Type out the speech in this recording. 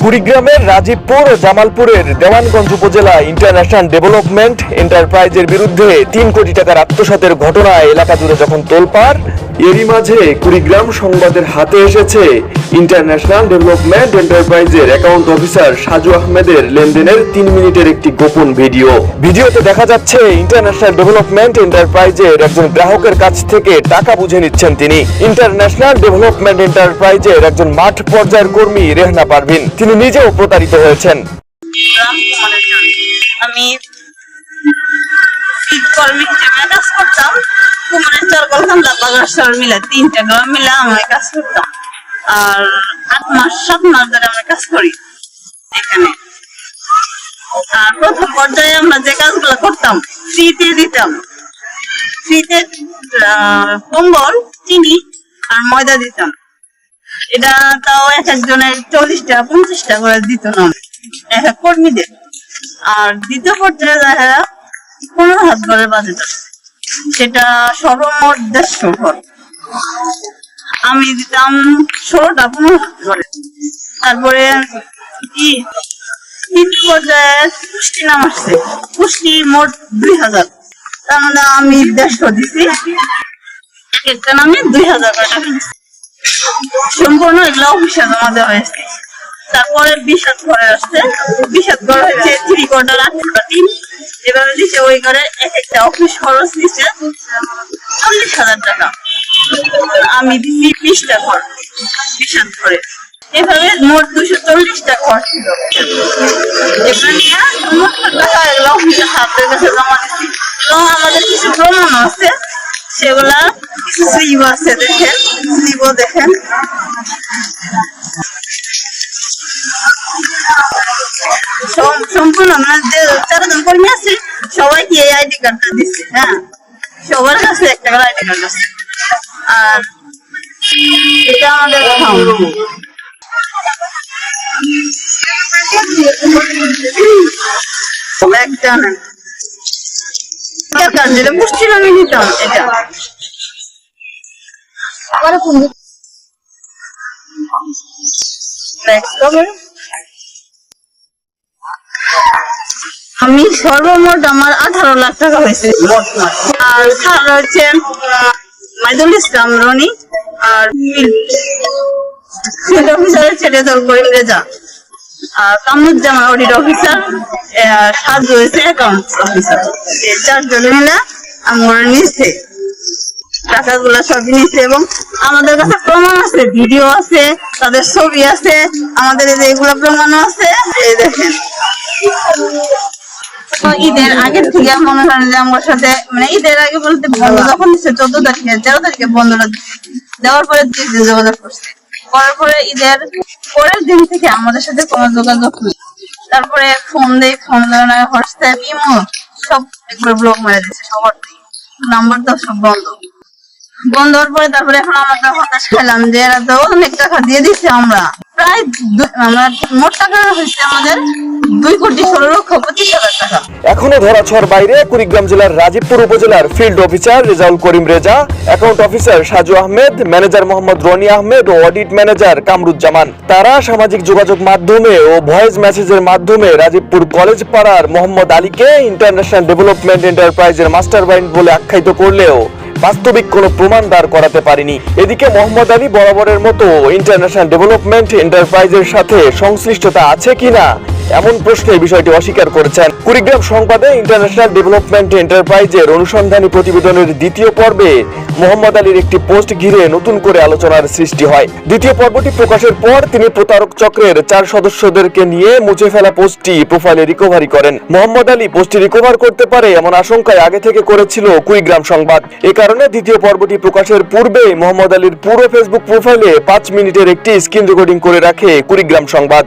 কুড়িগ্রামের রাজীবপুর ও জামালপুরের দেওয়ানগঞ্জ উপজেলা ইন্টারন্যাশনাল ডেভেলপমেন্ট এন্টারপ্রাইজের বিরুদ্ধে তিন কোটি টাকার আত্মসাতের ঘটনায় এলাকা জুড়ে যখন তোলপাড় এরই মাঝে কুড়িগ্রাম সংবাদের হাতে এসেছে ইন্টারন্যাশনাল ডেভেলপমেন্ট এন্টারপ্রাইজের অ্যাকাউন্ট অফিসার সাজু আহমেদের লেনদেনের তিন মিনিটের একটি গোপন ভিডিও। ভিডিওতে দেখা যাচ্ছে ইন্টারন্যাশনাল ডেভেলপমেন্ট এন্টারপ্রাইজের একজন গ্রাহকের কাছ থেকে টাকা বুঝে নিচ্ছেন তিনি। ইন্টারন্যাশনাল ডেভেলপমেন্ট এন্টারপ্রাইজের একজন মাঠ পর্যায়ের কর্মী রেহনা পারভিন। তিনি নিজেও প্রতারিত হয়েছেন। আমি কর্মী কাজ করতাম। কুমারের মিলে তিনটা গ্রাম মিলে আমি কাজ করতাম। আর আট মাস, সাত মাস ধরে আমরা কাজ করি আর প্রথম পর্যায়ে আমরা যে কাজগুলো করতাম, ফ্রিতে দিতাম। ফ্রিতে কম্বল, চিনি আর ময়দা দিতাম। এটা তাও এক একজনের চল্লিশ টাকা পঞ্চাশ টাকা করে দিত না এক এক কর্মীদের। আর দ্বিতীয় পর্যায়ে দেখা পনেরো হাত ঘরে বাজেট আছে। সেটা সর্বমোট দেড়শো ঘর। আমি দিতাম ষোলোটা পনেরো হাত ঘরে। তারপরে তৃতীয় পর্যায়ে পুষ্টি নাম আসছে। পুষ্টি মোট দুই হাজার। তার মানে আমি দেড়শো দিছি। একটা নামে দুই হাজার টাকা। সম্পূর্ণ এগুলো অফিসে জমা দেওয়া হয়েছে। তারপরে বিষাদ ঘরে আসছে। বিষাদ ঘর হচ্ছে থ্রি কোয়ার্টার টিম এভাবে দিচ্ছে ওই ঘরে এক একটা অফিস খরচ দিচ্ছে চল্লিশ হাজার টাকা। আমি দিচ্ছি বিশটা ঘর বিষাদ ঘরে। এভাবে মোট দুশো চল্লিশটা ঘর ছিল। এগুলো নিয়ে টাকা হাতের কাছে জমা দিচ্ছি এবং আমাদের কিছু প্রমাণ আছে। সেগুলা কিছু স্লিপ আছে দেখেন, স্লিপও দেখেন। সম্পূর্ণ আমরা যে তেরো কর্মী আছে সবাইকে এই আইডি কার্ডটা দিচ্ছি হ্যাঁ? সবার কাছে একটা করে আইডি কার্ড আছে। আর এটা আমাদের account। একটা না কার্ড যেটা পুষ্টির আমি নিতাম এটা। Next। আমি সর্বমোট আমার আঠারো লাখ টাকা হয়েছে। আর স্যার হচ্ছে মাইদুল ইসলাম, রনি আর ফিল্ড অফিসার হচ্ছে রেজাল করিম রেজা। আর কামরুজ্জামান অডিট অফিসার সাজু হয়েছে অ্যাকাউন্ট অফিসার চারজন মিলে আমার নিচ্ছে টাকাগুলো সবই নিচ্ছে এবং আমাদের কাছে প্রমাণ আছে, ভিডিও আছে, তাদের ছবি আছে, আমাদের এই যে এগুলো প্রমাণও আছে, এই দেখেন। ঈদের আগের থেকে মনে করেন যে আমার সাথে মানে ঈদের আগে বলতে বন্ধ যখন দিচ্ছে চোদ্দ তারিখে, তেরো তারিখে বন্ধটা দেওয়ার পরে দিন যোগাযোগ করছে। করার পরে ঈদের পরের দিন থেকে আমাদের সাথে কোনো যোগাযোগ নেই। তারপরে ফোন দেই ফোন দেওয়া না হোয়াটসঅ্যাপ ইমো সব একবার ব্লক মেরে দিচ্ছে সবার। নাম্বার তো সব বন্ধ। বন্ধ হওয়ার পরে তারপরে এখন আমরা হতাশ খেলাম যে এরা তো অনেক টাকা দিয়ে দিচ্ছে আমরা। প্রায় আমরা মোট টাকা। এখনও ধরাছোঁয়ার বাইরে কুড়িগ্রাম জেলার রাজীবপুর উপজেলার field officer Rezaul Karim Reza account officer Saju Ahmed manager Mohammad Roni Ahmed ও অডিট ম্যানেজার কামরুজ্জামান। তারা সামাজিক যোগাযোগ মাধ্যমে ও ভয়েস মেসেজের মাধ্যমে রাজীবপুর কলেজ পাড়ার মোহাম্মদ আলীকে ইন্টারন্যাশনাল ডেভেলপমেন্ট এন্টারপ্রাইজের মাস্টার মাইন্ড বলে আখ্যায়িত করলেও বাস্তবিক কোনো প্রমাণ দাঁড় করাতে পারেনি। এদিকে মোহাম্মদ আলী বরাবরের মতো ইন্টারন্যাশনাল ডেভেলপমেন্ট এন্টারপ্রাইজের সাথে সংশ্লিষ্টতা আছে কিনা? এমন প্রশ্নে বিষয়টি অস্বীকার করেছেন। কুড়িগ্রাম সংবাদে ইন্টারন্যাশনাল ডেভেলপমেন্ট এন্টারপ্রাইজের অনুসন্ধানী প্রতিবেদনের দ্বিতীয় পর্বে মোহাম্মদ আলীর একটি পোস্ট ঘিরে নতুন করে আলোচনার সৃষ্টি হয়। দ্বিতীয় পর্বটি প্রকাশের পর তিনি প্রতারক চক্রের চার সদস্যদেরকে নিয়ে মুছে ফেলা পোস্টটি প্রোফাইলে রিকভারি করেন। মোহাম্মদ আলী পোস্টটি রিকভার করতে পারে এমন আশঙ্কায় আগে থেকে করেছিল কুড়িগ্রাম সংবাদ। এ কারণে দ্বিতীয় পর্বটি প্রকাশের পূর্বে মোহাম্মদ আলীর পুরো ফেসবুক প্রোফাইলে পাঁচ মিনিটের একটি স্ক্রিন রেকর্ডিং করে রাখে কুড়িগ্রাম সংবাদ।